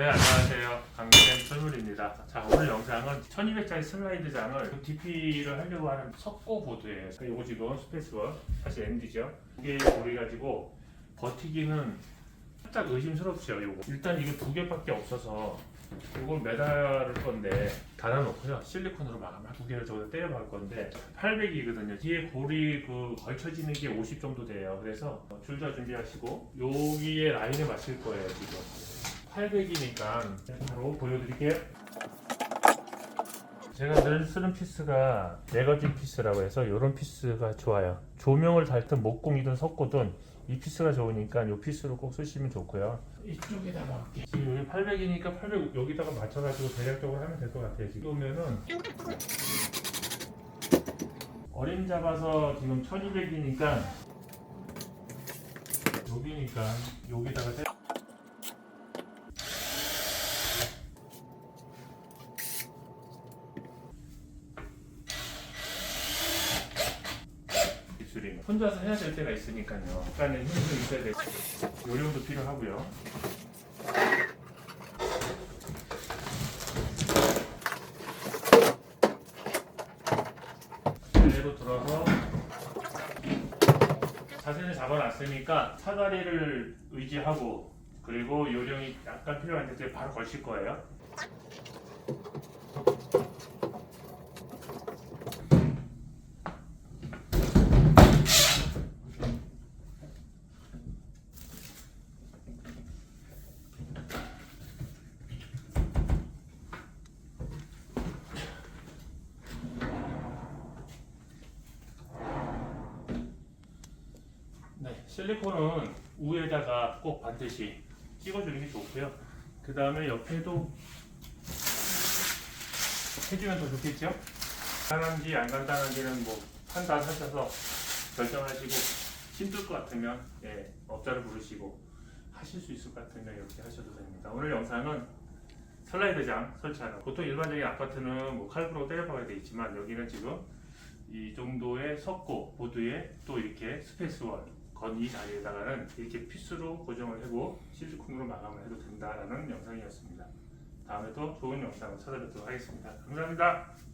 네 안녕하세요. 강민현 설물입니다. 자 오늘 영상은 1200짜리 슬라이드장을 DP를 하려고 하는 석고 그러니까 이거 지금 스페이스원 사실 MD죠? 두개 고리 가지고 버티기는 살짝 의심스럽죠 요거. 일단 이게 두 개밖에 없어서 이걸 매달을 건데 닫아놓고요. 실리콘으로 마감을 두 개를 저기다 때려 박을 건데 800이거든요. 뒤에 고리 그 걸쳐지는 게 50 정도 돼요. 그래서 줄자 준비하시고 여기에 라인에 맞출 거예요 지금 800이니까 바로 보여드릴게요. 제가 늘 쓰는 피스가 매거진 피스라고 해서 이런 피스가 좋아요. 조명을 달든 목공이든 석고든 이 피스가 좋으니까 이 피스로 꼭 쓰시면 좋고요. 이쪽에다가. 지금 여기 800이니까 800 여기다가 맞춰가지고 대략적으로 하면 될 것 같아요. 지금 보면은 어림 잡아서 지금 1200이니까 여기니까 여기다가 세- 기술이 혼자서 해야 될 때가 있으니까요. 약간의 힘도 있어야 되고 요령도 필요하고요. 그대로 들어서 자세를 잡아놨으니까 사다리를 의지하고 그리고 요령이 약간 필요한데 그때 바로 걸칠 거예요. 네, 실리콘은 우에다가 꼭 반드시 찍어주는 게 좋고요. 그 다음에 옆에도 해주면 더 좋겠죠? 간단한지 안 간단한지는 뭐 판단하셔서 결정하시고 힘들 것 같으면 예, 업자를 부르시고 하실 수 있을 것 같으면 이렇게 하셔도 됩니다. 오늘 영상은 슬라이드장 설치하는 보통 일반적인 아파트는 뭐 칼부로 때려박아야 돼 있지만 여기는 지금 이 정도의 석고 보드에 또 이렇게 스페이스원 건이 자리에다가는 이렇게 피스로 고정을 하고 실리콘으로 마감을 해도 된다라는 영상이었습니다. 다음에 또 좋은 영상을 찾아뵙도록 하겠습니다. 감사합니다.